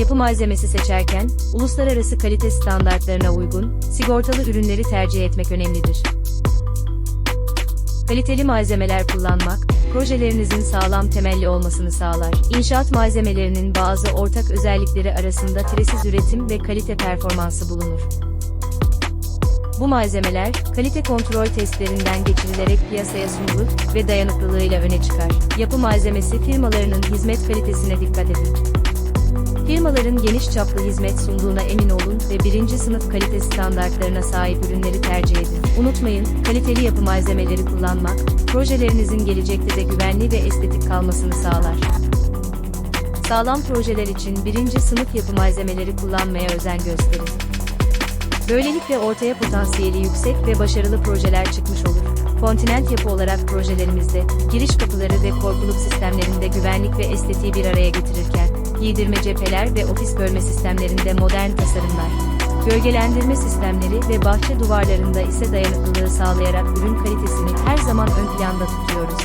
Yapı malzemesi seçerken, uluslararası kalite standartlarına uygun, sigortalı ürünleri tercih etmek önemlidir. Kaliteli malzemeler kullanmak, projelerinizin sağlam temelli olmasını sağlar. İnşaat malzemelerinin bazı ortak özellikleri arasında tresiz üretim ve kalite performansı bulunur. Bu malzemeler, kalite kontrol testlerinden geçirilerek piyasaya sunulur ve dayanıklılığıyla öne çıkar. Yapı malzemesi firmalarının hizmet kalitesine dikkat edin. Firmaların geniş çaplı hizmet sunduğuna emin olun ve birinci sınıf kalite standartlarına sahip ürünleri tercih edin. Unutmayın, kaliteli yapı malzemeleri kullanmak, projelerinizin gelecekte de güvenli ve estetik kalmasını sağlar. Sağlam projeler için birinci sınıf yapı malzemeleri kullanmaya özen gösterin. Böylelikle ortaya potansiyeli yüksek ve başarılı projeler çıkmış olur. Kontinent yapı olarak projelerimizde, giriş kapıları ve korkuluk sistemlerinde güvenlik ve estetiği bir araya getirirken, giydirme cepheler ve ofis bölme sistemlerinde modern tasarımlar, gölgelendirme sistemleri ve bahçe duvarlarında ise dayanıklılığı sağlayarak ürün kalitesini her zaman ön planda tutuyoruz.